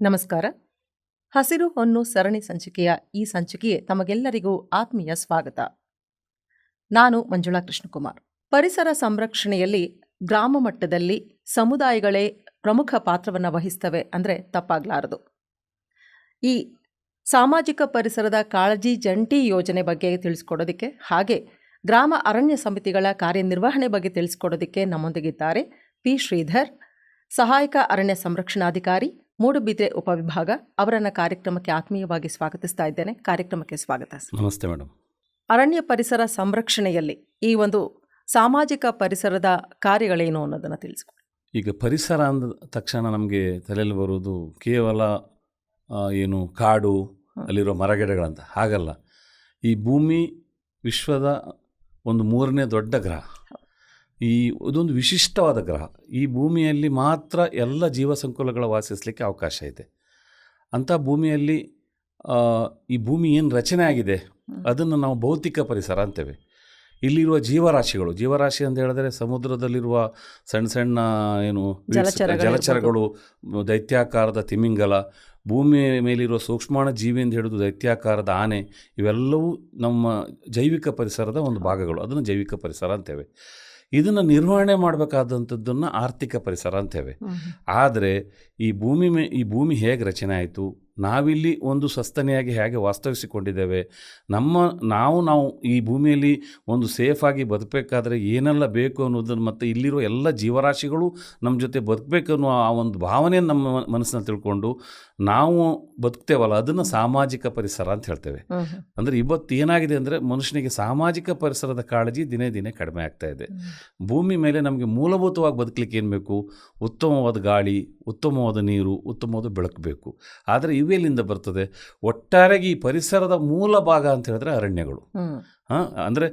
ನಮಸ್ಕಾರ. ಹಸಿರು ಹೊನ್ನು ಸರಣಿ ಸಂಚಿಕೆಯ ಈ ಸಂಚಿಕೆಯೇ ತಮಗೆಲ್ಲರಿಗೂ ಆತ್ಮೀಯ ಸ್ವಾಗತ. ನಾನು ಮಂಜುಳಾ ಕೃಷ್ಣಕುಮಾರ್. ಪರಿಸರ ಸಂರಕ್ಷಣೆಯಲ್ಲಿ ಗ್ರಾಮ ಮಟ್ಟದಲ್ಲಿ ಸಮುದಾಯಗಳೇ ಪ್ರಮುಖ ಪಾತ್ರವನ್ನು ವಹಿಸ್ತವೆ ಅಂದರೆ ತಪ್ಪಾಗಲಾರದು. ಈ ಸಾಮಾಜಿಕ ಪರಿಸರದ ಕಾಳಜಿ ಜಂಟಿ ಯೋಜನೆ ಬಗ್ಗೆ ತಿಳಿಸ್ಕೊಡೋದಕ್ಕೆ ಹಾಗೆ ಗ್ರಾಮ ಅರಣ್ಯ ಸಮಿತಿಗಳ ಕಾರ್ಯನಿರ್ವಹಣೆ ಬಗ್ಗೆ ತಿಳಿಸ್ಕೊಡೋದಕ್ಕೆ ನಮ್ಮೊಂದಿಗಿದ್ದಾರೆ ಪಿ ಶ್ರೀಧರ್, ಸಹಾಯಕ ಅರಣ್ಯ ಸಂರಕ್ಷಣಾಧಿಕಾರಿ ಮೂಡುಬಿದ್ರೆ ಉಪವಿಭಾಗ ಅವರನ್ನು ಕಾರ್ಯಕ್ರಮಕ್ಕೆ ಆತ್ಮೀಯವಾಗಿ ಸ್ವಾಗತಿಸ್ತಾ ಇದ್ದೇನೆ. ಕಾರ್ಯಕ್ರಮಕ್ಕೆ ಸ್ವಾಗತ. ಸರ್. ನಮಸ್ತೆ ಮೇಡಮ್. ಅರಣ್ಯ ಪರಿಸರ ಸಂರಕ್ಷಣೆಯಲ್ಲಿ ಈ ಒಂದು ಸಾಮಾಜಿಕ ಪರಿಸರದ ಕಾರ್ಯಗಳೇನು ಅನ್ನೋದನ್ನು ತಿಳಿಸ್ಕೊಡಿ. ಈಗ ಪರಿಸರ ಅಂದ ತಕ್ಷಣ ನಮಗೆ ತಲೆಯಲ್ಲಿ ಬರುವುದು ಕೇವಲ ಏನು ಕಾಡು ಅಲ್ಲಿರೋ ಮರಗಿಡಗಳಂತ ಹಾಗಲ್ಲ. ಈ ಭೂಮಿ ವಿಶ್ವದ ಒಂದು ಮೂರನೇ ದೊಡ್ಡ ಗ್ರಹ. ಈ ಇದೊಂದು ವಿಶಿಷ್ಟವಾದ ಗ್ರಹ. ಈ ಭೂಮಿಯಲ್ಲಿ ಮಾತ್ರ ಎಲ್ಲ ಜೀವ ಸಂಕುಲಗಳ ವಾಸಿಸಲಿಕ್ಕೆ ಅವಕಾಶ ಇದೆ. ಅಂಥ ಭೂಮಿಯಲ್ಲಿ ಈ ಭೂಮಿ ಏನು ರಚನೆ ಆಗಿದೆ ಅದನ್ನು ನಾವು ಭೌತಿಕ ಪರಿಸರ ಅಂತೇವೆ. ಇಲ್ಲಿರುವ ಜೀವರಾಶಿಗಳು ಜೀವರಾಶಿ ಅಂತ ಹೇಳಿದ್ರೆ ಸಮುದ್ರದಲ್ಲಿರುವ ಸಣ್ಣ ಸಣ್ಣ ಏನು ಜಲಚರಗಳು ದೈತ್ಯಾಕಾರದ ತಿಮಿಂಗಲ ಭೂಮಿಯ ಮೇಲಿರುವ ಸೂಕ್ಷ್ಮಾಣ ಜೀವಿ ಅಂತ ಹಿಡಿದು ದೈತ್ಯಾಕಾರದ ಆನೆ ಇವೆಲ್ಲವೂ ನಮ್ಮ ಜೈವಿಕ ಪರಿಸರದ ಒಂದು ಭಾಗಗಳು. ಅದನ್ನು ಜೈವಿಕ ಪರಿಸರ ಅಂತೇವೆ. ಇದನ್ನು ನಿರ್ವಹಣೆ ಮಾಡಬೇಕಾದಂಥದ್ದನ್ನು ಆರ್ಥಿಕ ಪರಿಸರ ಅಂತೇವೆ. ಆದರೆ ಈ ಭೂಮಿ ಮೇ ಈ ಭೂಮಿ ಹೇಗೆ ರಚನೆ ಆಯಿತು? ನಾವಿಲ್ಲಿ ಒಂದು ಸಸ್ತನಿಯಾಗಿ ಹೇಗೆ ವಾಸ್ತವಿಸಿಕೊಂಡಿದ್ದೇವೆ? ನಮ್ಮ ನಾವು ನಾವು ಈ ಭೂಮಿಯಲ್ಲಿ ಒಂದು ಸೇಫಾಗಿ ಬದುಕಬೇಕಾದ್ರೆ ಏನೆಲ್ಲ ಬೇಕು ಅನ್ನೋದನ್ನು ಮತ್ತು ಇಲ್ಲಿರೋ ಎಲ್ಲ ಜೀವರಾಶಿಗಳು ನಮ್ಮ ಜೊತೆ ಬದುಕಬೇಕು ಅನ್ನೋ ಆ ಒಂದು ಭಾವನೆ ನಮ್ಮ ಮನಸ್ಸನ್ನು ತಿಳ್ಕೊಂಡು ನಾವು ಬದುಕ್ತೇವಲ್ಲ ಅದನ್ನು ಸಾಮಾಜಿಕ ಪರಿಸರ ಅಂತ ಹೇಳ್ತೇವೆ. ಅಂದರೆ ಇವತ್ತು ಏನಾಗಿದೆ ಅಂದರೆ ಮನುಷ್ಯನಿಗೆ ಸಾಮಾಜಿಕ ಪರಿಸರದ ಕಾಳಜಿ ದಿನೇ ದಿನೇ ಕಡಿಮೆ ಆಗ್ತಾ ಇದೆ. ಭೂಮಿ ಮೇಲೆ ನಮಗೆ ಮೂಲಭೂತವಾಗಿ ಬದುಕಲಿಕ್ಕೆ ಏನು ಬೇಕು? ಉತ್ತಮವಾದ ಗಾಳಿ ಉತ್ತಮವಾದ ನೀರು ಉತ್ತಮವಾದ ಬೆಳಕು ಬೇಕು. ಆದರೆ ಇವೆಲ್ಲಿಂದ ಬರ್ತದೆ? ಒಟ್ಟಾರೆಗೆ ಈ ಪರಿಸರದ ಮೂಲ ಭಾಗ ಅಂತ ಹೇಳಿದ್ರೆ ಅರಣ್ಯಗಳು. ಹಾಂ ಅಂದರೆ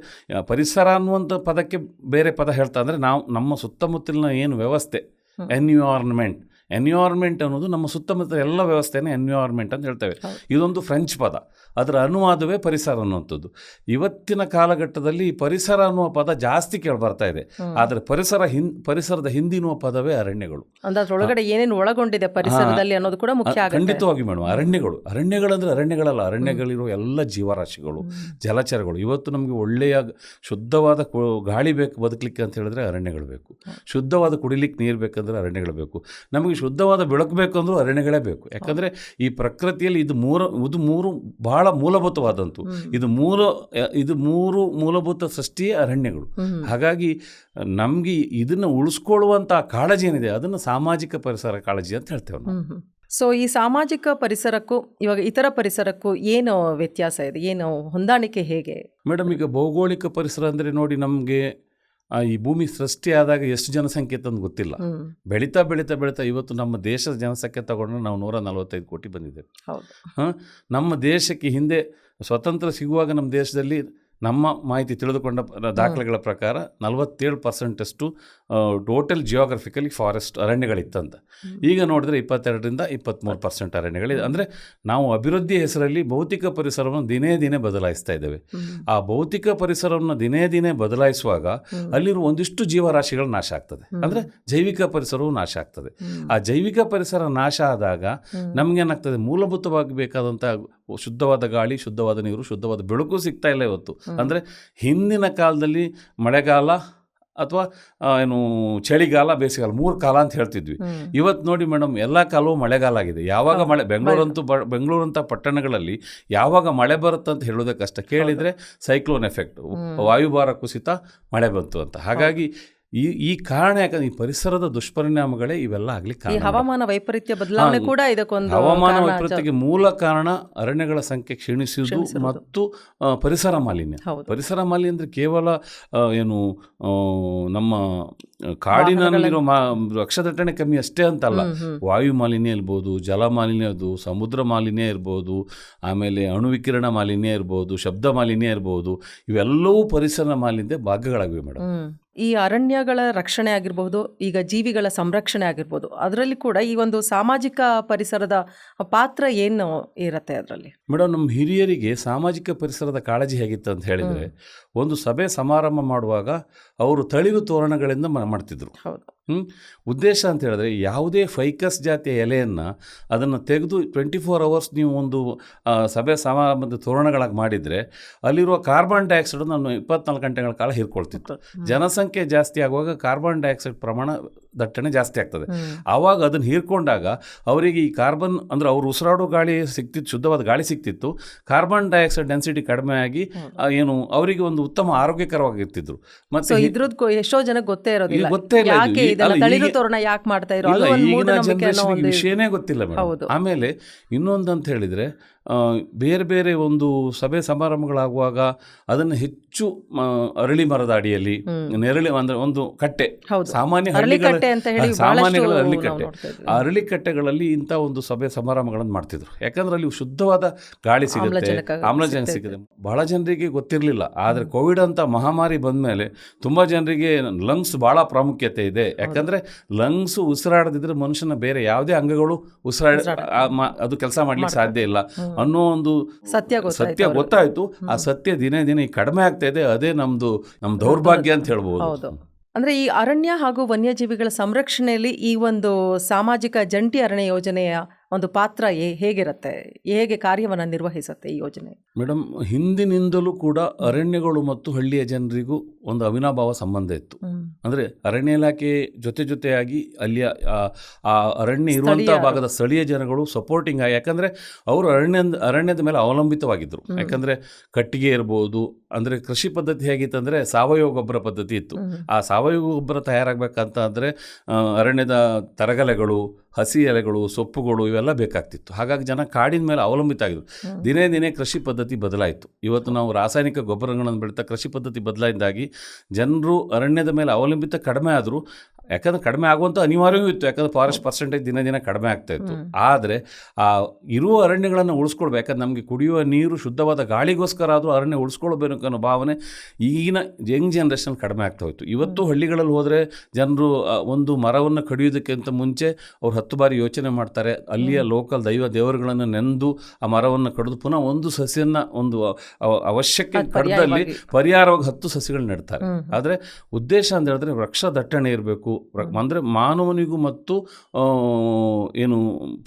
ಪರಿಸರ ಅನ್ನುವಂಥ ಪದಕ್ಕೆ ಬೇರೆ ಪದ ಹೇಳ್ತಾ ಅಂದರೆ ನಾವು ನಮ್ಮ ಸುತ್ತಮುತ್ತಲಿನ ಏನು ವ್ಯವಸ್ಥೆ. ಎನ್ವಿರಾನ್ಮೆಂಟ್ ಎನ್ವಿರಾನ್ಮೆಂಟ್ ಅನ್ನೋದು ನಮ್ಮ ಸುತ್ತಮುತ್ತ ಎಲ್ಲ ವ್ಯವಸ್ಥೆನೇ ಎನ್ವಿರಾನ್ಮೆಂಟ್ ಅಂತ ಹೇಳ್ತೇವೆ. ಇದೊಂದು ಫ್ರೆಂಚ್ ಪದ. ಅದರ ಅನುವಾದವೇ ಪರಿಸರ ಅನ್ನುವಂಥದ್ದು. ಇವತ್ತಿನ ಕಾಲಘಟ್ಟದಲ್ಲಿ ಈ ಪರಿಸರ ಅನ್ನುವ ಪದ ಜಾಸ್ತಿ ಕೇಳಿ ಬರ್ತಾ ಇದೆ. ಆದರೆ ಪರಿಸರ ಹಿಂದ್ ಪರಿಸರದ ಹಿಂದಿನ ಪದವೇ ಅರಣ್ಯಗಳು. ಒಳಗಡೆ ಏನೇನು ಒಳಗೊಂಡಿದೆ ಪರಿಸರದಲ್ಲಿ ಅನ್ನೋದು ಕೂಡ ಮುಖ್ಯ ಖಂಡಿತವಾಗಿ ಮೇಡಮ್ ಅರಣ್ಯಗಳು. ಅರಣ್ಯಗಳಂದ್ರೆ ಅರಣ್ಯಗಳಲ್ಲ. ಅರಣ್ಯಗಳಿರುವ ಎಲ್ಲ ಜೀವರಾಶಿಗಳು ಜಲಚರಗಳು. ಇವತ್ತು ನಮಗೆ ಒಳ್ಳೆಯ ಶುದ್ಧವಾದ ಗಾಳಿ ಬೇಕು ಬದುಕಲಿಕ್ಕೆ ಅಂತ ಹೇಳಿದ್ರೆ ಅರಣ್ಯಗಳು ಬೇಕು. ಶುದ್ಧವಾದ ಕುಡಿಲಿಕ್ಕೆ ನೀರು ಬೇಕಂದ್ರೆ ಅರಣ್ಯಗಳು ಬೇಕು. ನಮಗೆ ಶುದ್ಧವಾದ ಬೆಳಕು ಬೇಕಂದ್ರೂ ಅರಣ್ಯಗಳೇ ಬೇಕು. ಯಾಕಂದರೆ ಈ ಪ್ರಕೃತಿಯಲ್ಲಿ ಇದು ಮೂರು ಇದು ಮೂರು ಬಹಳ ಮೂಲಭೂತವಾದಂತು ಇದು ಮೂಲ ಇದು ಮೂರು ಮೂಲಭೂತ ಸೃಷ್ಟಿಯೇ ಅರಣ್ಯಗಳು. ಹಾಗಾಗಿ ನಮಗೆ ಇದನ್ನು ಉಳಿಸ್ಕೊಳ್ಳುವಂಥ ಕಾಳಜಿ ಏನಿದೆ ಅದನ್ನು ಸಾಮಾಜಿಕ ಪರಿಸರ ಕಾಳಜಿ ಅಂತ ಹೇಳ್ತೇವೆ ನಾವು. ಸೊ ಈ ಸಾಮಾಜಿಕ ಪರಿಸರಕ್ಕೂ ಇವಾಗ ಇತರ ಪರಿಸರಕ್ಕೂ ಏನು ವ್ಯತ್ಯಾಸ ಇದೆ? ಏನು ಹೊಂದಾಣಿಕೆ ಹೇಗೆ? ಮೇಡಮ್ ಈಗ ಭೌಗೋಳಿಕ ಪರಿಸರ ಅಂದರೆ ನೋಡಿ ನಮಗೆ ಈ ಭೂಮಿ ಸೃಷ್ಟಿಯಾದಾಗ ಎಷ್ಟು ಜನಸಂಖ್ಯೆ ಅಂತ ಗೊತ್ತಿಲ್ಲ. ಬೆಳೀತಾ ಬೆಳೀತಾ ಬೆಳೀತಾ ಇವತ್ತು ನಮ್ಮ ದೇಶದ ಜನಸಂಖ್ಯೆ ತಗೊಂಡ್ರೆ ನಾವು ನೂರ ನಲವತ್ತೈದು ಕೋಟಿ ಬಂದಿದ್ದೇವೆ. ಹಾಂ? ನಮ್ಮ ದೇಶಕ್ಕೆ ಹಿಂದೆ ಸ್ವತಂತ್ರ ಸಿಗುವಾಗ ನಮ್ಮ ದೇಶದಲ್ಲಿ ನಮ್ಮ ಮಾಹಿತಿ ತಿಳಿದುಕೊಂಡ ದಾಖಲೆಗಳ ಪ್ರಕಾರ ನಲವತ್ತೇಳು ಪರ್ಸೆಂಟಷ್ಟು ಟೋಟಲ್ ಜಿಯೋಗ್ರಫಿಕಲಿ ಫಾರೆಸ್ಟ್ ಅರಣ್ಯಗಳಿತ್ತಂತ. ಈಗ ನೋಡಿದ್ರೆ ಇಪ್ಪತ್ತೆರಡರಿಂದ ಇಪ್ಪತ್ತ್ಮೂರು ಪರ್ಸೆಂಟ್ ಅರಣ್ಯಗಳಿದೆ. ಅಂದರೆ ನಾವು ಅಭಿವೃದ್ಧಿ ಹೆಸರಲ್ಲಿ ಭೌತಿಕ ಪರಿಸರವನ್ನು ದಿನೇ ದಿನೇ ಬದಲಾಯಿಸ್ತಾ ಇದ್ದೇವೆ. ಆ ಭೌತಿಕ ಪರಿಸರವನ್ನು ದಿನೇ ದಿನೇ ಬದಲಾಯಿಸುವಾಗ. ಅಲ್ಲಿರುವ ಒಂದಿಷ್ಟು ಜೀವರಾಶಿಗಳು ನಾಶ ಆಗ್ತದೆ. ಅಂದರೆ ಜೈವಿಕ ಪರಿಸರವು ನಾಶ ಆಗ್ತದೆ. ಆ ಜೈವಿಕ ಪರಿಸರ ನಾಶ ಆದಾಗ. ನಮಗೇನಾಗ್ತದೆ ಮೂಲಭೂತವಾಗಿ ಬೇಕಾದಂಥ ಶುದ್ಧವಾದ ಗಾಳಿ ಶುದ್ಧವಾದ ನೀರು ಶುದ್ಧವಾದ ಬೆಳಕು ಸಿಗ್ತಾ ಇಲ್ಲ ಇವತ್ತು. ಅಂದರೆ ಹಿಂದಿನ ಕಾಲದಲ್ಲಿ ಮಳೆಗಾಲ ಅಥವಾ ಏನು ಚಳಿಗಾಲ ಬೇಸಿಗೆಗಾಲ ಮೂರು ಕಾಲ ಅಂತ ಹೇಳ್ತಿದ್ವಿ. ಇವತ್ತು ನೋಡಿ ಮೇಡಮ್ ಎಲ್ಲ ಕಾಲವೂ ಮಳೆಗಾಲ ಆಗಿದೆ. ಯಾವಾಗ ಮಳೆ ಬೆಂಗಳೂರಂತೂ ಬ ಬೆಂಗಳೂರಂಥ ಪಟ್ಟಣಗಳಲ್ಲಿ ಯಾವಾಗ ಮಳೆ ಬರುತ್ತೆ ಅಂತ ಹೇಳೋದಕ್ಕಷ್ಟ ಕೇಳಿದರೆ ಸೈಕ್ಲೋನ್ ಎಫೆಕ್ಟ್. ವಾಯುಭಾರ ಕುಸಿತ ಮಳೆ ಬಂತು ಅಂತ. ಹಾಗಾಗಿ ಈ ಈ ಕಾರಣ ಯಾಕಂದ್ರೆ ಈ ಪರಿಸರದ ದುಷ್ಪರಿಣಾಮಗಳೇ ಇವೆಲ್ಲ ಆಗ್ಲಿಕ್ಕೆ. ಹವಾಮಾನ ವೈಪರೀತ್ಯ ಬದಲಾವಣೆ ಕೂಡ ಇದಕ್ಕೊಂದು ಹವಾಮಾನ ವೈಪರೀತ್ಯಕ್ಕೆ ಮೂಲ ಕಾರಣ ಅರಣ್ಯಗಳ ಸಂಖ್ಯೆ ಕ್ಷೀಣಿಸುವುದು ಮತ್ತು ಪರಿಸರ ಮಾಲಿನ್ಯ ಪರಿಸರ ಮಾಲಿನ್ಯ ಅಂದರೆ ಕೇವಲ ಏನು ನಮ್ಮ ಕಾಡಿನಲ್ಲಿರೋ ಮಾ ವೃಕ್ಷದಟ್ಟಣೆ ಕಮ್ಮಿ ಅಷ್ಟೇ ಅಂತಲ್ಲ. ವಾಯು ಮಾಲಿನ್ಯ ಇರ್ಬೋದು ಜಲ ಮಾಲಿನ್ಯ ಇರ್ಬೋದು ಸಮುದ್ರ ಮಾಲಿನ್ಯ ಇರ್ಬೋದು ಆಮೇಲೆ ಅಣುವಿಕಿರಣ ಮಾಲಿನ್ಯ ಇರ್ಬೋದು ಶಬ್ದ ಮಾಲಿನ್ಯ ಇರ್ಬೋದು ಇವೆಲ್ಲವೂ ಪರಿಸರ ಮಾಲಿನ್ಯ ಭಾಗಗಳಾಗಿವೆ ಮೇಡಮ್. ಈ ಅರಣ್ಯಗಳ ರಕ್ಷಣೆ ಆಗಿರಬಹುದು ಈಗ ಜೀವಿಗಳ ಸಂರಕ್ಷಣೆ ಆಗಿರ್ಬೋದು ಅದರಲ್ಲಿ ಕೂಡ ಈ ಒಂದು ಸಾಮಾಜಿಕ ಪರಿಸರದ ಪಾತ್ರ ಏನು ಇರುತ್ತೆ ಅದರಲ್ಲಿ? ಮೇಡಮ್ ನಮ್ಮ ಹಿರಿಯರಿಗೆ ಸಾಮಾಜಿಕ ಪರಿಸರದ ಕಾಳಜಿ ಹೇಗಿತ್ತು ಅಂತ ಹೇಳಿದರೆ ಒಂದು ಸಭೆ ಸಮಾರಂಭ ಮಾಡುವಾಗ ಅವರು ತಳಿರು ತೋರಣಗಳಿಂದ ಮಾಡ್ತಿದ್ರು. ಹೌದು? ಉದ್ದೇಶ ಅಂತ ಹೇಳಿದ್ರೆ ಯಾವುದೇ ಫೈಕಸ್ ಜಾತಿಯ ಎಲೆಯನ್ನು ಅದನ್ನು ತೆಗೆದು ಟ್ವೆಂಟಿ ಫೋರ್ ಅವರ್ಸ್ ನೀವು ಒಂದು ಸಭೆ ಸಮಾರಂಭದ ತೋರಣಗಳಾಗಿ ಮಾಡಿದರೆ ಅಲ್ಲಿರುವ ಕಾರ್ಬನ್ ಡೈಆಕ್ಸೈಡ್ ನಾನು ಇಪ್ಪತ್ನಾಲ್ಕು ಗಂಟೆಗಳ ಕಾಲ ಹೀರ್ಕೊಳ್ತಿತ್ತು. ಜನಸಂಖ್ಯೆ ಜಾಸ್ತಿ ಆಗುವಾಗ ಕಾರ್ಬನ್ ಡೈಆಕ್ಸೈಡ್ ಪ್ರಮಾಣ ದಟ್ಟಣೆ ಜಾಸ್ತಿ ಆಗ್ತದೆ. ಆವಾಗ ಅದನ್ನು ಹೀರ್ಕೊಂಡಾಗ ಅವರಿಗೆ ಈ ಕಾರ್ಬನ್ ಅಂದರೆ ಅವರು ಉಸಿರಾಡೋ ಗಾಳಿ ಸಿಕ್ತಿತ್ತು ಶುದ್ಧವಾದ ಗಾಳಿ ಸಿಕ್ತಿತ್ತು. ಕಾರ್ಬನ್ ಡೈಆಕ್ಸೈಡ್ ಡೆನ್ಸಿಟಿ ಕಡಿಮೆ ಆಗಿ ಏನು ಅವರಿಗೆ ಒಂದು ಉತ್ತಮ ಆರೋಗ್ಯಕರವಾಗಿರ್ತಿದ್ರು ಮತ್ತೆ ಇದ್ರದ್ದು ಎಷ್ಟೋ ಜನಕ್ಕೆ ಗೊತ್ತೇ ಇರೋದಿಲ್ಲ. ಗೊತ್ತೇ ಇಲ್ಲ ಯಾಕೆ ತೋರಣ ಮಾಡ್ತಾ ಇರೋ ಈಗಿನ ಜನರೇಷನ್ಗೆ ವಿಷಯನೇ ಗೊತ್ತಿಲ್ಲ. ಮೇಡಮ್. ಆಮೇಲೆ ಇನ್ನೊಂದು ಅಂತ ಹೇಳಿದರೆ ಬೇರೆ ಬೇರೆ ಒಂದು ಸಭೆ ಸಮಾರಂಭಗಳಾಗುವಾಗ ಅದನ್ನು ಹೆಚ್ಚು ಅರಳಿ ಮರದ ಅಡಿಯಲ್ಲಿ ನೆರಳಿ ಅಂದ್ರೆ ಒಂದು ಕಟ್ಟೆ. ಹೌದು. ಸಾಮಾನ್ಯ ಅರಳಿ ಕಟ್ಟೆ ಆ, ಅರಳಿ ಕಟ್ಟೆಗಳಲ್ಲಿ ಇಂಥ ಒಂದು ಸಭೆ ಸಮಾರಂಭಗಳನ್ನು ಮಾಡ್ತಿದ್ರು. ಯಾಕಂದ್ರೆ ಅಲ್ಲಿ ಶುದ್ಧವಾದ ಗಾಳಿ ಸಿಗುತ್ತೆ ಆಮ್ಲಜನಕ ಆಮ್ಲಜನಕ ಸಿಗುತ್ತೆ. ಬಹಳ ಜನರಿಗೆ ಗೊತ್ತಿರಲಿಲ್ಲ. ಆದರೆ ಕೋವಿಡ್ ಅಂತ ಮಹಾಮಾರಿ ಬಂದ ಮೇಲೆ ತುಂಬಾ ಜನರಿಗೆ ಲಂಗ್ಸ್ ಬಹಳ ಪ್ರಾಮುಖ್ಯತೆ ಇದೆ. ಯಾಕಂದ್ರೆ ಲಂಗ್ಸ್ ಉಸಿರಾಡದಿದ್ರೆ ಮನುಷ್ಯನ ಬೇರೆ ಯಾವುದೇ ಅಂಗಗಳು ಉಸಿರಾಡ ಅದು ಕೆಲಸ ಮಾಡ್ಲಿಕ್ಕೆ ಸಾಧ್ಯ ಇಲ್ಲ. ಅನ್ನೋ ಒಂದು ಸತ್ಯ ಸತ್ಯ ಗೊತ್ತಾಯ್ತು. ಆ ಸತ್ಯ ದಿನೇ ದಿನೇ ಕಡಿಮೆ ಆಗ್ತಾ ಇದೆ ಅದೇ ನಮ್ದು ನಮ್ಮ ದೌರ್ಭಾಗ್ಯ ಅಂತ ಹೇಳ್ಬೋದು. ಅಂದ್ರೆ ಈ ಅರಣ್ಯ ಹಾಗೂ ವನ್ಯಜೀವಿಗಳ ಸಂರಕ್ಷಣೆಯಲ್ಲಿ ಈ ಒಂದು ಸಾಮಾಜಿಕ ಜಂಟಿ ಅರಣ್ಯ ಯೋಜನೆಯ ಒಂದು ಪಾತ್ರ ಹೇಗಿರುತ್ತೆ? ಹೇಗೆ ಕಾರ್ಯವನ್ನು ನಿರ್ವಹಿಸುತ್ತೆ ಈ ಯೋಜನೆ? ಮೇಡಮ್ ಹಿಂದಿನಿಂದಲೂ ಕೂಡ ಅರಣ್ಯಗಳು ಮತ್ತು ಹಳ್ಳಿಯ ಜನರಿಗೂ ಒಂದು ಅವಿನಾಭಾವ ಸಂಬಂಧ ಇತ್ತು. ಅಂದರೆ ಅರಣ್ಯ ಇಲಾಖೆ ಜೊತೆ ಜೊತೆಯಾಗಿ ಅಲ್ಲಿಯ ಆ- ಅರಣ್ಯ ಇರುವಂತಹ ಭಾಗದ ಸ್ಥಳೀಯ ಜನಗಳು ಸಪೋರ್ಟಿಂಗ್ ಆಗಿ ಯಾಕಂದ್ರೆ ಅವರು ಅರಣ್ಯ ಅರಣ್ಯದ ಮೇಲೆ ಅವಲಂಬಿತವಾಗಿದ್ದರು ಯಾಕಂದ್ರೆ ಕಟ್ಟಿಗೆ ಇರ್ಬೋದು ಅಂದರೆ ಕೃಷಿ ಪದ್ಧತಿ ಹೇಗಿತ್ತಂದರೆ ಸಾವಯವ ಗೊಬ್ಬರ ಪದ್ಧತಿ ಇತ್ತು. ಆ ಸಾವಯವ ಗೊಬ್ಬರ ತಯಾರಾಗಬೇಕಂತ ಅಂದರೆ ಅರಣ್ಯದ ತರಗಲೆಗಳು ಹಸಿ ಎಲೆಗಳು ಸೊಪ್ಪುಗಳು ಇವೆಲ್ಲ ಬೇಕಾಗ್ತಿತ್ತು. ಹಾಗಾಗಿ ಜನ ಕಾಡಿನ ಮೇಲೆ ಅವಲಂಬಿತ ಆಗಿದ್ರು. ದಿನೇ ದಿನೇ ಕೃಷಿ ಪದ್ಧತಿ ಬದಲಾಯಿತು. ಇವತ್ತು ನಾವು ರಾಸಾಯನಿಕ ಗೊಬ್ಬರಗಳನ್ನು ಬೆಳೀತಾ ಕೃಷಿ ಪದ್ಧತಿ ಬದಲಾಯಿಂದಾಗಿ ಜನರು ಅರಣ್ಯದ ಮೇಲೆ ಅವಲಂಬಿತ ಕಡಿಮೆ ಆದರೂ ಯಾಕಂದ್ರೆ ಕಡಿಮೆ ಆಗುವಂಥ ಅನಿವಾರ್ಯವೂ ಇತ್ತು. ಯಾಕಂದ್ರೆ ಫಾರೆಸ್ಟ್ ಪರ್ಸೆಂಟೇಜ್ ದಿನ ದಿನ ಕಡಿಮೆ ಆಗ್ತಾ ಇತ್ತು. ಆದರೆ ಆ ಇರುವ ಅರಣ್ಯಗಳನ್ನು ಉಳಿಸ್ಕೊಳ್ಬೇಕು ಯಾಕಂದ್ರೆ ನಮಗೆ ಕುಡಿಯುವ ನೀರು ಶುದ್ಧವಾದ ಗಾಳಿಗೋಸ್ಕರ ಆದರೂ ಅರಣ್ಯ ಉಳಿಸ್ಕೊಳ್ಬೇಕು ಅನ್ನೋ ಭಾವನೆ ಈಗಿನ ಯಂಗ್ ಜನ್ರೇಷನ್ ಕಡಿಮೆ ಆಗ್ತಾ ಹೋಯ್ತು. ಇವತ್ತು ಹಳ್ಳಿಗಳಲ್ಲಿ ಹೋದರೆ ಜನರು ಒಂದು ಮರವನ್ನು ಕಡಿಯೋದಕ್ಕಿಂತ ಮುಂಚೆ ಅವ್ರು ಹತ್ತು ಬಾರಿ ಯೋಚನೆ ಮಾಡ್ತಾರೆ. ಅಲ್ಲಿಯ ಲೋಕಲ್ ದೈವ ದೇವರುಗಳನ್ನು ನೆಂದು ಆ ಮರವನ್ನು ಕಡಿದು ಪುನಃ ಒಂದು ಸಸಿಯನ್ನು ಒಂದು ಅವ- ಅವಶ್ಯಕ್ಕೆ ಕಡ್ದಲ್ಲಿ ಪರ್ಯಾಯವಾಗಿ. ಪರಿಹಾರವಾಗಿ ಹತ್ತು ಸಸಿಗಳು ನೆಡ್ತಾರೆ. ಆದರೆ ಉದ್ದೇಶ ಅಂತ ಹೇಳಿದ್ರೆ ವೃಕ್ಷ ದಟ್ಟಣೆ ಇರಬೇಕು ಅಂದರೆ ಮಾನವನಿಗೂ ಮತ್ತು ಏನು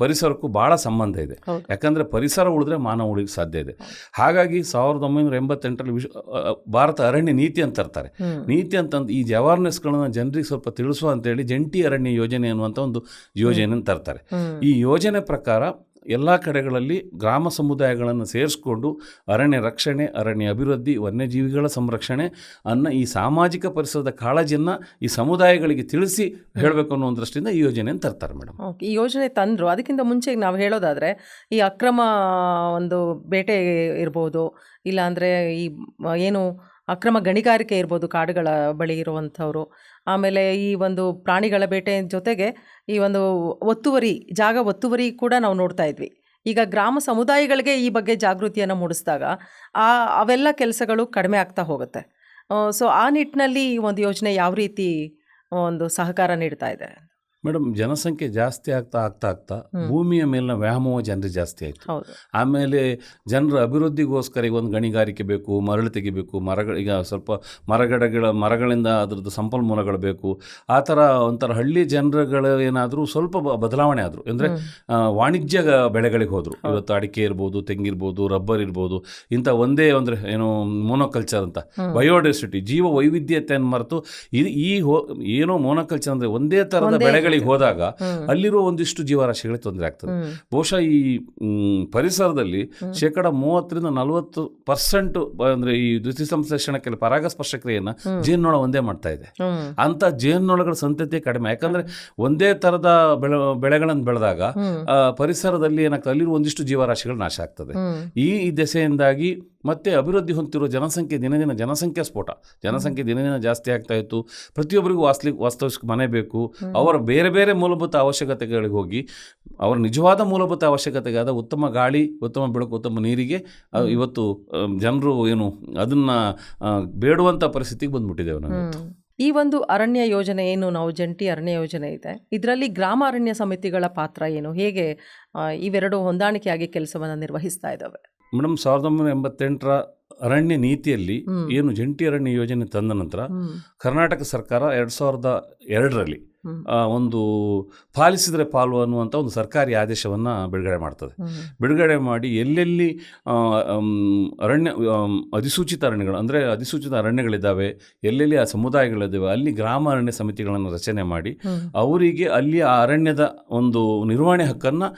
ಪರಿಸರಕ್ಕೂ ಭಾಳ ಸಂಬಂಧ ಇದೆ. ಯಾಕಂದರೆ ಪರಿಸರ ಉಳಿದ್ರೆ ಮಾನವ ಉಳಿಗೆ ಸಾಧ್ಯ ಇದೆ. ಹಾಗಾಗಿ ಸಾವಿರದ ಒಂಬೈನೂರ ಎಂಬತ್ತೆಂಟರಲ್ಲಿ ವಿಶ್ವ ಭಾರತ ಅರಣ್ಯ ನೀತಿ ಅಂತ ತರ್ತಾರೆ. ನೀತಿ ಅಂತಂದು ಈ ಅವೇರ್ನೆಸ್ಗಳನ್ನು ಜನರಿಗೆ ಸ್ವಲ್ಪ ತಿಳಿಸುವ ಅಂತೇಳಿ ಜಂಟಿ ಅರಣ್ಯ ಯೋಜನೆ ಅನ್ನುವಂಥ ಒಂದು ಯೋಜನೆ ತರ್ತಾರೆ. ಈ ಯೋಜನೆ ಪ್ರಕಾರ ಎಲ್ಲ ಕಡೆಗಳಲ್ಲಿ ಗ್ರಾಮ ಸಮುದಾಯಗಳನ್ನು ಸೇರಿಸ್ಕೊಂಡು ಅರಣ್ಯ ರಕ್ಷಣೆ, ಅರಣ್ಯ ಅಭಿವೃದ್ಧಿ, ವನ್ಯಜೀವಿಗಳ ಸಂರಕ್ಷಣೆ ಅನ್ನೋ ಈ ಸಾಮಾಜಿಕ ಪರಿಸರದ ಕಾಳಜಿಯನ್ನು ಈ ಸಮುದಾಯಗಳಿಗೆ ತಿಳಿಸಿ ಹೇಳಬೇಕು ಅನ್ನೋ ದೃಷ್ಟಿಯಿಂದ ಈ ಯೋಜನೆಯನ್ನು ತರ್ತಾರೆ ಮೇಡಮ್ ಈ ಯೋಜನೆ ತಂದರು. ಅದಕ್ಕಿಂತ ಮುಂಚೆ ನಾವು ಹೇಳೋದಾದರೆ ಈ ಅಕ್ರಮ ಒಂದು ಬೇಟೆ ಇರ್ಬೋದು, ಇಲ್ಲಾಂದರೆ ಈ ಏನು ಅಕ್ರಮ ಗಣಿಗಾರಿಕೆ ಇರ್ಬೋದು ಕಾಡುಗಳ ಬಳಿ ಇರುವಂಥವ್ರು. ಆಮೇಲೆ ಈ ಒಂದು ಪ್ರಾಣಿಗಳ ಬೇಟೆ ಜೊತೆಗೆ ಈ ಒಂದು ಒತ್ತುವರಿ, ಜಾಗ ಒತ್ತುವರಿ ಕೂಡ ನಾವು ನೋಡ್ತಾ ಇದ್ವಿ. ಈಗ ಗ್ರಾಮ ಸಮುದಾಯಗಳಿಗೆ ಈ ಬಗ್ಗೆ ಜಾಗೃತಿಯನ್ನು ಮೂಡಿಸಿದಾಗ ಆ, ಅವೆಲ್ಲ ಕೆಲಸಗಳು ಕಡಿಮೆ ಆಗ್ತಾ ಹೋಗುತ್ತೆ. ಸೊ ಆ ನಿಟ್ಟಿನಲ್ಲಿ ಈ ಒಂದು ಯೋಜನೆ ಯಾವ ರೀತಿ ಒಂದು ಸಹಕಾರ ನೀಡ್ತಾ ಇದೆ? ಮೇಡಮ್ ಜನಸಂಖ್ಯೆ ಜಾಸ್ತಿ ಆಗ್ತಾ ಆಗ್ತಾ ಆಗ್ತಾ ಭೂಮಿಯ ಮೇಲಿನ ವ್ಯಾಮೋಹ ಜನರಿಗೆ ಜಾಸ್ತಿ ಆಯಿತು. ಆಮೇಲೆ ಜನರ ಅಭಿವೃದ್ಧಿಗೋಸ್ಕರ ಈಗ ಒಂದು ಗಣಿಗಾರಿಕೆ ಬೇಕು ಮರಳು ತೆಗಿಬೇಕು ಮರಗಳು ಈಗ ಸ್ವಲ್ಪ ಮರಗಿಡಗಳ ಮರಗಳಿಂದ ಅದರದ್ದು ಸಂಪನ್ಮೂಲಗಳು ಬೇಕು. ಆ ಥರ ಒಂಥರ ಹಳ್ಳಿ ಜನರುಗಳು ಏನಾದರೂ ಸ್ವಲ್ಪ ಬದಲಾವಣೆ ಆದರು. ಅಂದರೆ ವಾಣಿಜ್ಯ ಬೆಳೆಗಳಿಗೆ ಹೋದರು. ಇವತ್ತು ಅಡಿಕೆ ಇರ್ಬೋದು ತೆಂಗಿರ್ಬೋದು ರಬ್ಬರ್ ಇರ್ಬೋದು ಇಂಥ ಒಂದೇ ಅಂದರೆ ಏನು ಮೋನೋಕಲ್ಚರ್ ಅಂತ. ಬಯೋಡೈವರ್ಸಿಟಿ ಜೀವ ವೈವಿಧ್ಯತೆಯನ್ನು ಮರೆತು ಇದು ಈ ಹೋ ಏನೋ ಮೋನೋಕಲ್ಚರ್ ಅಂದರೆ ಒಂದೇ ಥರದ ಬೆಳೆಗಳಿಗೆ ಹೋದಾಗ ಅಲ್ಲಿರೋ ಒಂದಿಷ್ಟು ಜೀವರಾಶಿಗಳಿಗೆ ತೊಂದರೆ ಆಗ್ತದೆ. ಬಹುಶಃ ಈ ಪರಿಸರದಲ್ಲಿ ಶೇಕಡ ಮೂವತ್ತರಿಂದ ನಲವತ್ತು ಪರ್ಸೆಂಟ್ ಅಂದ್ರೆ ಈ ದ್ವಿತೀಯ ಸಂಶ್ಲೇಷಣಕ್ಕೆ ಪರಾಗಸ್ಪರ್ಶ ಕ್ರಿಯೆಯನ್ನು ಜೇನ್ನೊಳ ಒಂದೇ ಮಾಡ್ತಾ ಇದೆ. ಅಂತ ಜೇನ್ನೊಳಗಳ ಸಂತತಿ ಕಡಿಮೆ. ಯಾಕಂದ್ರೆ ಒಂದೇ ತರದ ಬೆಳೆ ಬೆಳೆಗಳನ್ನು ಬೆಳೆದಾಗ ಪರಿಸರದಲ್ಲಿ ಏನಾಗ್ತದೆ ಅಲ್ಲಿರುವ ಒಂದಿಷ್ಟು ಜೀವರಾಶಿಗಳು ನಾಶ ಆಗ್ತದೆ. ಈ ದೆಸೆಯಿಂದಾಗಿ ಮತ್ತೆ ಅಭಿವೃದ್ಧಿ ಹೊಂದಿರುವ ಜನಸಂಖ್ಯೆ ದಿನ ದಿನ ಜನಸಂಖ್ಯಾ ಸ್ಫೋಟ. ಜನಸಂಖ್ಯೆ ದಿನ ದಿನ ಜಾಸ್ತಿ ಆಗ್ತಾ ಇತ್ತು. ಪ್ರತಿಯೊಬ್ಬರಿಗೂ ವಾಸ್ತವಿಕ ಮನೆ ಬೇಕು. ಅವರ ಬೇರೆ ಬೇರೆ ಮೂಲಭೂತ ಅವಶ್ಯಕತೆಗಳಿಗೆ ಹೋಗಿ ಅವರ ನಿಜವಾದ ಮೂಲಭೂತ ಅವಶ್ಯಕತೆಗಾದ ಉತ್ತಮ ಗಾಳಿ ಉತ್ತಮ ಬೆಳಕು ಉತ್ತಮ ನೀರಿಗೆ ಇವತ್ತು ಜನರು ಏನು ಅದನ್ನ ಬೇಡುವಂತ ಬೇಡುವಂಥ ಪರಿಸ್ಥಿತಿಗೆ ಬಂದ್ಬಿಟ್ಟಿದ್ದೇವೆ ನಾವು ಈ ಒಂದು ಅರಣ್ಯ ಯೋಜನೆ ಏನು? ನಾವು ಜಂಟಿ ಅರಣ್ಯ ಯೋಜನೆ ಇದೆ. ಇದರಲ್ಲಿ ಗ್ರಾಮ ಅರಣ್ಯ ಸಮಿತಿಗಳ ಪಾತ್ರ ಏನು? ಹೇಗೆ ಇವೆರಡು ಹೊಂದಾಣಿಕೆಯಾಗಿ ಕೆಲಸವನ್ನು ನಿರ್ವಹಿಸ್ತಾ ಇದ್ದಾವೆ ಮೇಡಮ್ ಸಾವಿರದ ಒಂಬೈನೂರ ಎಂಬತ್ತೆಂಟರ ಅರಣ್ಯ ನೀತಿಯಲ್ಲಿ ಏನು ಜಂಟಿ ಅರಣ್ಯ ಯೋಜನೆ ತಂದ ನಂತರ ಕರ್ನಾಟಕ ಸರ್ಕಾರ ಎರಡು ಸಾವಿರದ ಎರಡರಲ್ಲಿ ಒಂದು ಪಾಲಿಸಿದರೆ ಪಾಲು ಅನ್ನುವಂಥ ಒಂದು ಸರ್ಕಾರಿ ಆದೇಶವನ್ನು ಬಿಡುಗಡೆ ಮಾಡ್ತದೆ. ಬಿಡುಗಡೆ ಮಾಡಿ ಎಲ್ಲೆಲ್ಲಿ ಅರಣ್ಯ ಅಧಿಸೂಚಿತ ಅರಣ್ಯಗಳು ಅಂದರೆ ಅಧಿಸೂಚಿತ ಅರಣ್ಯಗಳಿದ್ದಾವೆ ಎಲ್ಲೆಲ್ಲಿ ಆ ಸಮುದಾಯಗಳಿದ್ದಾವೆ ಅಲ್ಲಿ ಗ್ರಾಮ ಅರಣ್ಯ ಸಮಿತಿಗಳನ್ನು ರಚನೆ ಮಾಡಿ ಅವರಿಗೆ ಅಲ್ಲಿ ಆ ಅರಣ್ಯದ ಒಂದು ನಿರ್ವಹಣೆ ಹಕ್ಕನ್ನು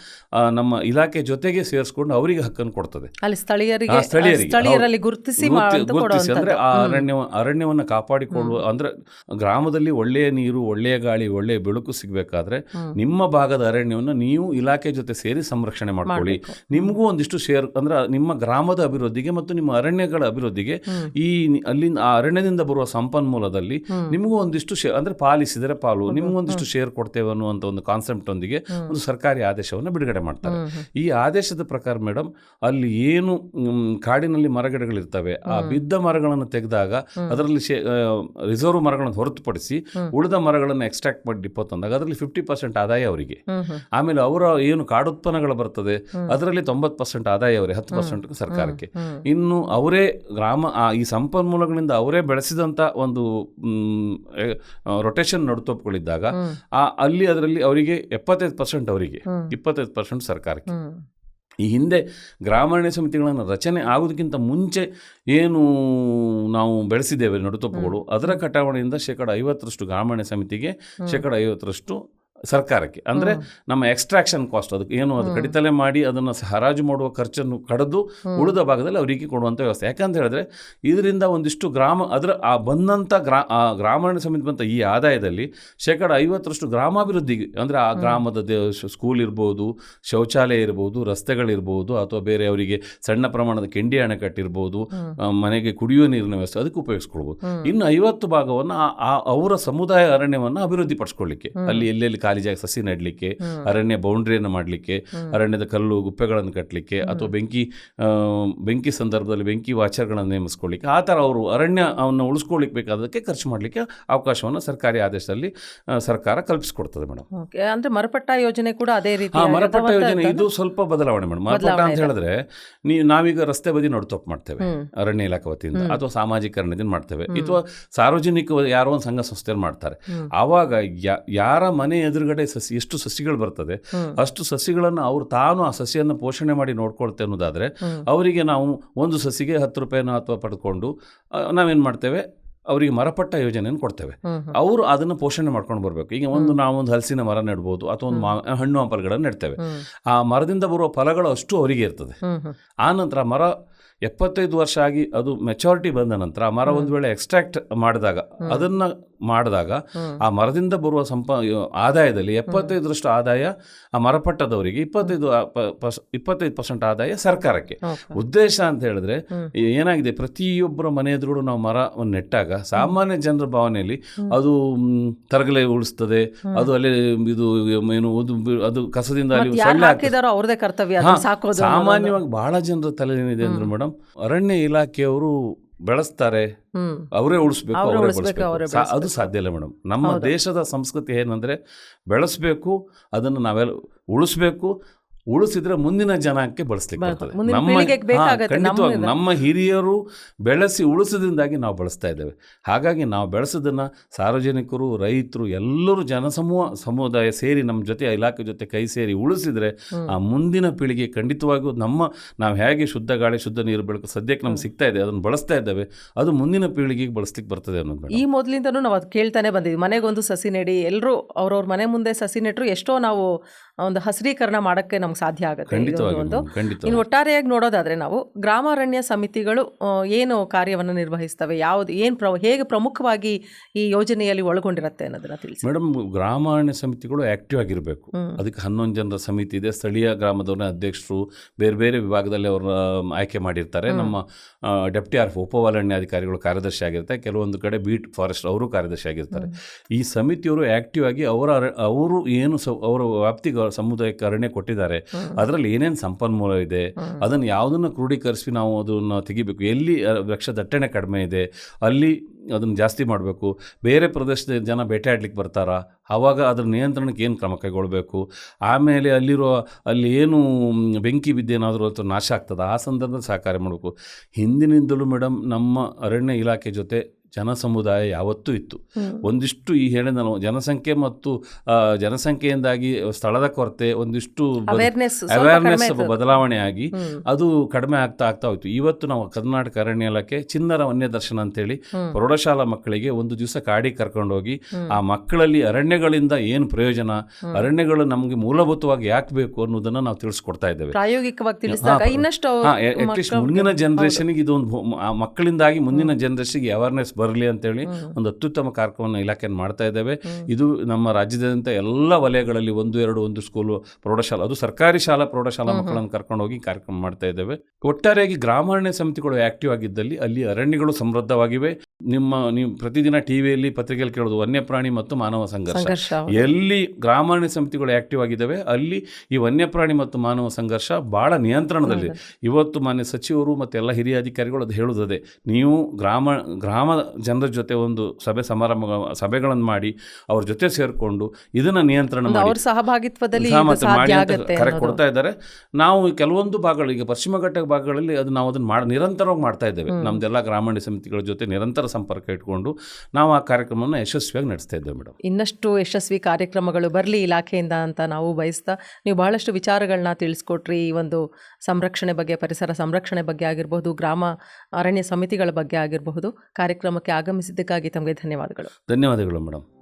ನಮ್ಮ ಇಲಾಖೆ ಜೊತೆಗೆ ಸೇರಿಸ್ಕೊಂಡು ಅವರಿಗೆ ಹಕ್ಕನ್ನು ಕೊಡ್ತದೆ. ಸ್ಥಳೀಯರಿಗೆ ಸ್ಥಳೀಯರಲ್ಲಿ ಗುರುತಿಸಿ ಗುರ್ತಿಸಿ ಅಂದ್ರೆ ಆ ಅರಣ್ಯ ಅರಣ್ಯವನ್ನು ಕಾಪಾಡಿಕೊಳ್ಳುವ ಅಂದ್ರೆ ಗ್ರಾಮದಲ್ಲಿ ಒಳ್ಳೆಯ ನೀರು ಒಳ್ಳೆಯ ಗಾಳಿ ಒಳ್ಳೆಯ ಬೆಳಕು ಸಿಗಬೇಕಾದ್ರೆ ನಿಮ್ಮ ಭಾಗದ ಅರಣ್ಯವನ್ನು ನೀವು ಇಲಾಖೆ ಜೊತೆ ಸೇರಿ ಸಂರಕ್ಷಣೆ ಮಾಡ್ಕೊಳ್ಳಿ. ನಿಮಗೂ ಒಂದಿಷ್ಟು ಶೇರ್ ಅಂದ್ರೆ ನಿಮ್ಮ ಗ್ರಾಮದ ಅಭಿವೃದ್ಧಿಗೆ ಮತ್ತು ನಿಮ್ಮ ಅರಣ್ಯಗಳ ಅಭಿವೃದ್ಧಿಗೆ ಈ ಅಲ್ಲಿನ ಅಲ್ಲಿಂದ ಆ ಅರಣ್ಯದಿಂದ ಬರುವ ಸಂಪನ್ಮೂಲದಲ್ಲಿ. ನಿಮಗೂ ಒಂದಿಷ್ಟು ಶೇರ್ ಅಂದ್ರೆ ಪಾಲಿಸಿದರೆ ಪಾಲು ನಿಮಗೂ ಒಂದಿಷ್ಟು ಶೇರ್ ಕೊಡ್ತೇವೆ ಅನ್ನುವಂಥ ಒಂದು ಕಾನ್ಸೆಪ್ಟ್ ಒಂದಿಗೆ ಒಂದು ಸರ್ಕಾರಿ ಆದೇಶವನ್ನು ಬಿಡುಗಡೆ ಮಾಡ್ತಾರೆ. ಈ ಆದೇಶದ ಪ್ರಕಾರ ಮೇಡಮ್ ಅಲ್ಲಿ ಏನು ಕಾಡಿನಲ್ಲಿ ಮರಗಿಡಗಳಿರ್ತವೆ ಆ ಬಿದ್ದ ಮರಗಳನ್ನು ತೆಗೆದಾಗ ಅದರಲ್ಲಿ ರಿಸರ್ವ್ ಮರಗಳನ್ನು ಹೊರತುಪಡಿಸಿ. ಉಳಿದ ಮರಗಳನ್ನು ಎಕ್ಸ್ಟ್ರಾಕ್ಟ್ ಮಾಡಿ ಡಿಪೋ ತಂದಾಗ ಅದರಲ್ಲಿ ಫಿಫ್ಟಿ ಪರ್ಸೆಂಟ್ ಆದಾಯ ಅವರಿಗೆ. ಆಮೇಲೆ ಅವರ ಏನು ಕಾಡುತ್ಪನ್ನಗಳು ಬರ್ತದೆ ಅದರಲ್ಲಿ ತೊಂಬತ್ತು ಪರ್ಸೆಂಟ್ ಆದಾಯ ಅವರೇ ಹತ್ತು ಪರ್ಸೆಂಟ್ ಸರ್ಕಾರಕ್ಕೆ. ಇನ್ನು ಅವರೇ ಗ್ರಾಮ ಈ ಸಂಪನ್ಮೂಲಗಳಿಂದ ಅವರೇ ಬೆಳೆಸಿದಂಥ ಒಂದು ರೊಟೇಷನ್ ನಡುತೊಪ್ಪುಗಳಿದ್ದಾಗ ಆ ಅಲ್ಲಿ ಅದರಲ್ಲಿ ಅವರಿಗೆ ಎಪ್ಪತ್ತೈದು ಪರ್ಸೆಂಟ್ ಅವರಿಗೆ. ಇಪ್ಪತ್ತೈದು ಪರ್ಸೆಂಟ್ ಸರ್ಕಾರಕ್ಕೆ. ಈ ಹಿಂದೆ ಗ್ರಾಮೀಣ ಸಮಿತಿಗಳನ್ನು ರಚನೆ ಆಗೋದಕ್ಕಿಂತ ಮುಂಚೆ ಏನು ನಾವು ಬೆಳೆಸಿದ್ದೇವೆ ನಡುತೊಪ್ಪುಗಳು. ಅದರ ಕಟಾವಣೆಯಿಂದ ಶೇಕಡ ಐವತ್ತರಷ್ಟು ಗ್ರಾಮೀಣ ಸಮಿತಿಗೆ ಶೇಕಡ ಐವತ್ತರಷ್ಟು ಸರ್ಕಾರಕ್ಕೆ. ಅಂದರೆ ನಮ್ಮ ಎಕ್ಸ್ಟ್ರಾಕ್ಷನ್ ಕಾಸ್ಟ್ ಅದಕ್ಕೆ ಏನು ಅದು ಕಡಿತಲೆ ಮಾಡಿ ಅದನ್ನು ಹರಾಜು ಮಾಡುವ ಖರ್ಚನ್ನು ಕಡಿದು ಉಳಿದ ಭಾಗದಲ್ಲಿ ಅವರಿಗೆ ಕೊಡುವಂಥ ವ್ಯವಸ್ಥೆ. ಯಾಕಂತ ಹೇಳಿದ್ರೆ ಇದರಿಂದ ಒಂದಿಷ್ಟು ಗ್ರಾಮ ಅದರ ಆ ಬಂದಂಥ ಗ್ರಾ ಗ್ರಾಮೀಣ ಸಮಿತಿ ಬಂತ ಈ ಆದಾಯದಲ್ಲಿ ಶೇಕಡ ಐವತ್ತರಷ್ಟು ಗ್ರಾಮಾಭಿವೃದ್ಧಿಗೆ ಅಂದರೆ ಆ ಗ್ರಾಮದ ದೇ ಸ್ಕೂಲ್ ಇರ್ಬೋದು ಶೌಚಾಲಯ ಇರ್ಬೋದು ರಸ್ತೆಗಳಿರ್ಬೋದು ಅಥವಾ ಬೇರೆ ಅವರಿಗೆ ಸಣ್ಣ ಪ್ರಮಾಣದ ಕೆಂಡಿ ಅಣೆಕಟ್ಟಿರ್ಬೋದು ಮನೆಗೆ ಕುಡಿಯುವ ನೀರಿನ ವ್ಯವಸ್ಥೆ ಅದಕ್ಕೆ ಉಪಯೋಗಿಸ್ಕೊಳ್ಬೋದು. ಇನ್ನು ಐವತ್ತು ಭಾಗವನ್ನು ಆ- ಆ ಅವರ ಸಮುದಾಯ ಅರಣ್ಯವನ್ನು ಅಭಿವೃದ್ಧಿಪಡಿಸ್ಕೊಳ್ಳಿಕ್ಕೆ. ಅಲ್ಲಿ ಎಲ್ಲೆಲ್ಲಿ ಖಾಲಿ ಜಾಗ ಸಸಿ ನೆಡಲಿಕ್ಕೆ ಅರಣ್ಯ ಬೌಂಡ್ರಿಯನ್ನು ಮಾಡಲಿಕ್ಕೆ ಅರಣ್ಯದ ಕಲ್ಲು ಗುಪ್ಪೆಗಳನ್ನು ಕಟ್ಟಲಿಕ್ಕೆ ಅಥವಾ ಬೆಂಕಿ ಬೆಂಕಿ ಸಂದರ್ಭದಲ್ಲಿ ಬೆಂಕಿ ವಾಚರ್ಗಳನ್ನು ನೇಮಿಸ್ಕೊಳ್ಳಿಕ್ಕೆ ಆ ಥರ ಅವರು ಅರಣ್ಯ ಅವನ್ನು ಉಳಿಸ್ಕೊಳ್ಳಿಕ್ಕೆ ಬೇಕಾದಕ್ಕೆ ಖರ್ಚು ಮಾಡಲಿಕ್ಕೆ ಅವಕಾಶವನ್ನು ಸರ್ಕಾರಿ ಆದೇಶದಲ್ಲಿ ಸರ್ಕಾರ ಕಲ್ಪಿಸಿಕೊಡ್ತದೆ ಮೇಡಮ್. ಅಂದ್ರೆ ಮರಪಟ್ಟ ಯೋಜನೆ ಕೂಡ ಅದೇ ರೀತಿ ಹಾಂ ಮರಪಟ್ಟ ಯೋಜನೆ ಇದು ಸ್ವಲ್ಪ ಬದಲಾವಣೆ ಮೇಡಮ್. ಮರಪಟ್ಟ ಅಂತ ಹೇಳಿದ್ರೆ ನೀವು ನಾವೀಗ ರಸ್ತೆ ಬದಿ ನಡುತಪ್ಪು ಮಾಡ್ತೇವೆ ಅರಣ್ಯ ಇಲಾಖೆ ವತಿಯಿಂದ ಅಥವಾ ಸಾಮಾಜಿಕ ಅರಣ್ಯದಿಂದ ಮಾಡ್ತೇವೆ. ಅಥವಾ ಸಾರ್ವಜನಿಕ ಯಾರೋ ಒಂದು ಸಂಘ ಸಂಸ್ಥೆಯಲ್ಲಿ ಮಾಡ್ತಾರೆ. ಆವಾಗ ಯಾರ ಮನೆ ಎದುರುಗಡೆ ಸಸಿ ಎಷ್ಟು ಸಸಿಗಳು ಬರ್ತದೆ ಅಷ್ಟು ಸಸಿಗಳನ್ನು ಅವರು ತಾನು ಆ ಸಸಿಯನ್ನು ಪೋಷಣೆ ಮಾಡಿ ನೋಡ್ಕೊಳ್ತೆ ಅನ್ನೋದಾದರೆ ಅವರಿಗೆ ನಾವು ಒಂದು ಸಸಿಗೆ ಹತ್ತು ರೂಪಾಯಿನ ಅಥವಾ ಪಡ್ಕೊಂಡು ನಾವೇನು ಮಾಡ್ತೇವೆ? ಅವರಿಗೆ ಮರಪಟ್ಟ ಯೋಜನೆಯನ್ನು ಕೊಡ್ತೇವೆ. ಅವರು ಅದನ್ನು ಪೋಷಣೆ ಮಾಡ್ಕೊಂಡು ಬರಬೇಕು. ಈಗ ಒಂದು ನಾವು ಒಂದು ಹಲಸಿನ ಮರ ನೆಡ್ಬೋದು ಅಥವಾ ಒಂದು ಮಾ ಹಣ್ಣು ಹಂಪಲುಗಳನ್ನು ನೆಡ್ತೇವೆ. ಆ ಮರದಿಂದ ಬರುವ ಫಲಗಳು ಅಷ್ಟು ಅವರಿಗೆ ಇರ್ತದೆ. ಆ ನಂತರ ಮರ ಎಪ್ಪತ್ತೈದು ವರ್ಷ ಆಗಿ ಅದು ಮೆಚಾರಿಟಿ ಬಂದ ನಂತರ ಮರ ಒಂದು ವೇಳೆ ಎಕ್ಸ್ಟ್ರಾಕ್ಟ್ ಮಾಡಿದಾಗ ಅದನ್ನು ಮಾಡಿದಾಗ ಆ ಮರದಿಂದ ಬರುವ ಸಂಪ ಆದಾಯದಲ್ಲಿ ಎಪ್ಪತ್ತೈದರಷ್ಟು ಆದಾಯ ಆ ಮರಪಟ್ಟದವರಿಗೆ ಇಪ್ಪತ್ತೈದು ಇಪ್ಪತ್ತೈದು ಪರ್ಸೆಂಟ್ ಆದಾಯ ಸರ್ಕಾರಕ್ಕೆ. ಉದ್ದೇಶ ಅಂತ ಹೇಳಿದ್ರೆ ಏನಾಗಿದೆ ಪ್ರತಿಯೊಬ್ಬರ ಮನೆ ಎದುರು ನಾವು ಮರವನ್ನು ನೆಟ್ಟಾಗ ಸಾಮಾನ್ಯ ಜನರ ಭಾವನೆಯಲ್ಲಿ ಅದು ತರಗಲೆ ಉಳಿಸ್ತದೆ ಅದು ಅಲ್ಲಿ ಇದು ಏನು ಅದು ಕಸದಿಂದ ಅಲ್ಲಿ ಕರ್ತವ್ಯ ಸಾಮಾನ್ಯವಾಗಿ ಬಹಳ ಜನರ ತಲೆ ಏನಿದೆ ಅಂದ್ರೆ ಮೇಡಮ್ ಅರಣ್ಯ ಇಲಾಖೆಯವರು ಬೆಳೆಸ್ತಾರೆ ಅವರೇ ಉಳಿಸ್ಬೇಕು ಅದು ಸಾಧ್ಯ ಇಲ್ಲ ಮೇಡಮ್. ನಮ್ಮ ದೇಶದ ಸಂಸ್ಕೃತಿ ಏನಂದ್ರೆ ಬೆಳೆಸ್ಬೇಕು ಅದನ್ನು ನಾವೆಲ್ಲ ಉಳಿಸ್ಬೇಕು ಉಳಿಸಿದ್ರೆ ಮುಂದಿನ ಜನಕ್ಕೆ ಬಳಸ್ಲಿಕ್ಕೆ ನಮ್ಮ ಹಿರಿಯರು ಬೆಳೆಸಿ ಉಳಿಸೋದ್ರಿಂದಾಗಿ ನಾವು ಬಳಸ್ತಾ ಇದ್ದೇವೆ. ಹಾಗಾಗಿ ನಾವು ಬೆಳೆಸೋದನ್ನು ಸಾರ್ವಜನಿಕರು ರೈತರು ಎಲ್ಲರೂ ಜನಸಮೂಹ ಸಮುದಾಯ ಸೇರಿ ನಮ್ಮ ಜೊತೆ ಇಲಾಖೆ ಜೊತೆ ಕೈ ಸೇರಿ ಉಳಿಸಿದ್ರೆ ಆ ಮುಂದಿನ ಪೀಳಿಗೆ ಖಂಡಿತವಾಗಿಯೂ ನಮ್ಮ ನಾವು ಹೇಗೆ ಶುದ್ಧ ಗಾಳಿ ಶುದ್ಧ ನೀರು ಬೆಳಕು ಸದ್ಯಕ್ಕೆ ನಮ್ಗೆ ಸಿಗ್ತಾ ಇದೆ ಅದನ್ನು ಬಳಸ್ತಾ ಇದ್ದೇವೆ ಅದು ಮುಂದಿನ ಪೀಳಿಗೆಗೆ ಬಳಸ್ಲಿಕ್ಕೆ ಬರ್ತದೆ ಅನ್ನೋದು ಈ ಮೊದಲಿಂದನೂ ನಾವು ಅದು ಕೇಳ್ತಾನೆ ಬಂದಿದ್ವಿ. ಮನೆಗೊಂದು ಸಸಿ ನೆಡಿ ಎಲ್ಲರೂ ಅವ್ರವ್ರ ಮನೆ ಮುಂದೆ ಸಸಿ ನೆಟ್ಟರು ಎಷ್ಟೋ ನಾವು ಒಂದು ಹಸಿರೀಕರಣ ಮಾಡೋಕ್ಕೆ ನಮ್ಗೆ ಸಾಧ್ಯ ಆಗುತ್ತೆ. ಒಂದು ಇನ್ನು ಒಟ್ಟಾರೆಯಾಗಿ ನೋಡೋದಾದರೆ ನಾವು ಗ್ರಾಮಾರಣ್ಯ ಸಮಿತಿಗಳು ಏನು ಕಾರ್ಯವನ್ನು ನಿರ್ವಹಿಸ್ತವೆ ಯಾವುದು ಏನು ಪ್ರ ಹೇಗೆ ಪ್ರಮುಖವಾಗಿ ಈ ಯೋಜನೆಯಲ್ಲಿ ಒಳಗೊಂಡಿರುತ್ತೆ ಅನ್ನೋದನ್ನ ತಿಳಿಸಿ. ಮೇಡಮ್ ಗ್ರಾಮಾರಣ್ಯ ಸಮಿತಿಗಳು ಆಕ್ಟಿವ್ ಆಗಿರಬೇಕು. ಅದಕ್ಕೆ ಹನ್ನೊಂದು ಜನರ ಸಮಿತಿ ಇದೆ. ಸ್ಥಳೀಯ ಗ್ರಾಮದವ್ರನ್ನ ಅಧ್ಯಕ್ಷರು ಬೇರೆ ಬೇರೆ ವಿಭಾಗದಲ್ಲಿ ಅವ್ರನ್ನ ಆಯ್ಕೆ ಮಾಡಿರ್ತಾರೆ. ನಮ್ಮ ಡೆಪ್ಟಿ ಆರ್ ಉಪವಲಣ್ಯಾಧಿಕಾರಿಗಳು ಕಾರ್ಯದರ್ಶಿ ಆಗಿರ್ತಾರೆ. ಕೆಲವೊಂದು ಕಡೆ ಬೀಟ್ ಫಾರೆಸ್ಟ್ ಅವರು ಕಾರ್ಯದರ್ಶಿ ಆಗಿರ್ತಾರೆ. ಈ ಸಮಿತಿಯವರು ಆಕ್ಟಿವ್ ಆಗಿ ಅವರ ಅವರು ಏನು ಸ ಅವರ ವ್ಯಾಪ್ತಿಗೆ ಸಮುದಾಯಕ್ಕೆ ಅರಣ್ಯ ಕೊಟ್ಟಿದ್ದಾರೆ ಅದರಲ್ಲಿ ಏನೇನು ಸಂಪನ್ಮೂಲ ಇದೆ ಅದನ್ನು ಯಾವುದನ್ನು ಕ್ರೋಢೀಕರಿಸಿ ನಾವು ಅದನ್ನು ತೆಗಿಬೇಕು. ಎಲ್ಲಿ ವೃಕ್ಷ ದಟ್ಟಣೆ ಕಡಿಮೆ ಇದೆ ಅಲ್ಲಿ ಅದನ್ನು ಜಾಸ್ತಿ ಮಾಡಬೇಕು. ಬೇರೆ ಪ್ರದೇಶದ ಜನ ಬೇಟೆಯಾಡ್ಲಿಕ್ಕೆ ಬರ್ತಾರಾ? ಆವಾಗ ಅದರ ನಿಯಂತ್ರಣಕ್ಕೆ ಏನು ಕ್ರಮ ಕೈಗೊಳ್ಳಬೇಕು ಆಮೇಲೆ ಅಲ್ಲಿರೋ ಅಲ್ಲಿ ಏನು ಬೆಂಕಿ ಬೆಂಕಿ ಬಿದ್ದೇನಾದರೂ ಅಥವಾ ನಾಶ ಆಗ್ತದೆ? ಆ ಸಂದರ್ಭದಲ್ಲಿ ಸಹಕಾರ ಮಾಡಬೇಕು. ಹಿಂದಿನಿಂದಲೂ ಮೇಡಮ್ ನಮ್ಮ ಅರಣ್ಯ ಇಲಾಖೆ ಜೊತೆ ಜನ ಸಮುದಾಯ ಯಾವತ್ತೂ ಇತ್ತು. ಒಂದಿಷ್ಟು ಈ ಹೇಳಿದ ನಾವು ಜನಸಂಖ್ಯೆ ಮತ್ತು ಜನಸಂಖ್ಯೆಯಿಂದಾಗಿ ಸ್ಥಳದ ಕೊರತೆ ಒಂದಿಷ್ಟು ಅವೇರ್ನೆಸ್ ಬದಲಾವಣೆ ಆಗಿ ಅದು ಕಡಿಮೆ ಆಗ್ತಾ ಆಗ್ತಾ ಹೋಯ್ತು. ಇವತ್ತು ನಾವು ಕರ್ನಾಟಕ ಅರಣ್ಯ ಇಲಾಖೆ ಚಿನ್ನರ ವನ್ಯ ದರ್ಶನ ಅಂತೇಳಿ. ಪ್ರೌಢಶಾಲಾ ಮಕ್ಕಳಿಗೆ ಒಂದು ದಿವಸ ಕಾಡಿಗೆ ಕರ್ಕೊಂಡೋಗಿ ಹೋಗಿ ಆ ಮಕ್ಕಳಲ್ಲಿ ಅರಣ್ಯಗಳಿಂದ ಏನು ಪ್ರಯೋಜನ ಅರಣ್ಯಗಳು ನಮಗೆ ಮೂಲಭೂತವಾಗಿ ಯಾಕೆ ಬೇಕು ಅನ್ನೋದನ್ನ ನಾವು ತಿಳಿಸ್ಕೊಡ್ತಾ ಇದ್ದೇವೆ. ಅಟ್ಲೀಸ್ಟ್ ಮುಂದಿನ ಜನರೇಷನ್ಗೆ ಇದು ಒಂದು ಆ ಮಕ್ಕಳಿಂದಾಗಿ ಮುಂದಿನ ಜನರೇಷನ್ಗೆ ಅವೇರ್ನೆಸ್ ಬರಲಿ ಅಂತೇಳಿ. ಒಂದು ಅತ್ಯುತ್ತಮ ಕಾರ್ಯಕ್ರಮವನ್ನು ಇಲಾಖೆಯನ್ನು ಮಾಡ್ತಾ ಇದ್ದೇವೆ. ಇದು ನಮ್ಮ ರಾಜ್ಯದಂತ ಎಲ್ಲ ವಲಯಗಳಲ್ಲಿ ಒಂದು ಎರಡು ಒಂದು ಸ್ಕೂಲು ಪ್ರೌಢಶಾಲಾ ಅದು ಸರ್ಕಾರಿ ಶಾಲಾ ಪ್ರೌಢಶಾಲಾ ಮಕ್ಕಳನ್ನು ಕರ್ಕೊಂಡು ಹೋಗಿ ಕಾರ್ಯಕ್ರಮ ಮಾಡ್ತಾ ಇದ್ದೇವೆ. ಒಟ್ಟಾರೆಯಾಗಿ ಗ್ರಾಮಾರಣ್ಯ ಸಮಿತಿಗಳು ಆಕ್ಟಿವ್ ಆಗಿದ್ದಲ್ಲಿ ಅಲ್ಲಿ ಅರಣ್ಯಗಳು ಸಮೃದ್ಧವಾಗಿವೆ. ನಿಮ್ಮ ನೀವು ಪ್ರತಿದಿನ ಟಿವಿಯಲ್ಲಿ ಪತ್ರಿಕೆಯಲ್ಲಿ ಕೇಳೋದು ವನ್ಯಪ್ರಾಣಿ ಮತ್ತು ಮಾನವ ಸಂಘರ್ಷ. ಸಂಘರ್ಷ ಎಲ್ಲಿ ಗ್ರಾಮಾರಣ್ಯ ಸಮಿತಿಗಳು ಆಕ್ಟಿವ್ ಆಗಿದ್ದಾವೆ ಅಲ್ಲಿ ಈ ವನ್ಯಪ್ರಾಣಿ ಮತ್ತು ಮಾನವ ಸಂಘರ್ಷ ಬಹಳ ನಿಯಂತ್ರಣದಲ್ಲಿ. ಇವತ್ತು ಮಾನ್ಯ ಸಚಿವರು ಮತ್ತೆ ಎಲ್ಲ ಹಿರಿಯ ಅಧಿಕಾರಿಗಳು ಅದು ಹೇಳುತ್ತದೆ ನೀವು ಗ್ರಾಮ ಗ್ರಾಮ ಜನರ ಜೊತೆ ಒಂದು ಸಭೆ ಸಮಾರಂಭ ಸಭೆಗಳನ್ನು ಮಾಡಿ ಅವ್ರ ಜೊತೆ ಸೇರಿಕೊಂಡು ಇದನ್ನು ನಿಯಂತ್ರಣ ಮಾಡಿ ಅವ್ರ ಸಹಭಾಗಿತ್ವದಲ್ಲಿ ಮಾಡಿ ಕರೆ ಕೊಡ್ತಾ ಇದ್ದಾರೆ. ನಾವು ಕೆಲವೊಂದು ಭಾಗಗಳು ಈಗ ಪಶ್ಚಿಮ ಘಟ್ಟ ಭಾಗಗಳಲ್ಲಿ ಅದು ನಾವು ಅದನ್ನು ಮಾಡಿ ನಿರಂತರವಾಗಿ ಮಾಡ್ತಾ ಇದ್ದೇವೆ. ನಮ್ದೆಲ್ಲ ಗ್ರಾಮೀಣ ಸಮಿತಿಗಳ ಜೊತೆ ನಿರಂತರ ಸಂಪರ್ಕ ಇಟ್ಕೊಂಡು ನಾವು ಆ ಕಾರ್ಯಕ್ರಮವನ್ನು ಯಶಸ್ವಿಯಾಗಿ ನಡೆಸ್ತಾ ಇದ್ದೇವೆ ಮೇಡಮ್. ಇನ್ನಷ್ಟು ಯಶಸ್ವಿ ಕಾರ್ಯಕ್ರಮಗಳು ಬರಲಿ ಇಲಾಖೆಯಿಂದ ಅಂತ ನಾವು ಬಯಸ್ತಾ ನೀವು ಬಹಳಷ್ಟು ವಿಚಾರಗಳನ್ನ ತಿಳಿಸ್ಕೊಟ್ರಿ. ಈ ಒಂದು ಸಂರಕ್ಷಣೆ ಬಗ್ಗೆ ಪರಿಸರ ಸಂರಕ್ಷಣೆ ಬಗ್ಗೆ ಆಗಿರಬಹುದು ಗ್ರಾಮ ಅರಣ್ಯ ಸಮಿತಿಗಳ ಬಗ್ಗೆ ಆಗಿರಬಹುದು. ಕಾರ್ಯಕ್ರಮಕ್ಕೆ ಆಗಮಿಸಿದ್ದಕ್ಕಾಗಿ ತಮಗೆ ಧನ್ಯವಾದಗಳು. ಧನ್ಯವಾದಗಳು ಮೇಡಮ್.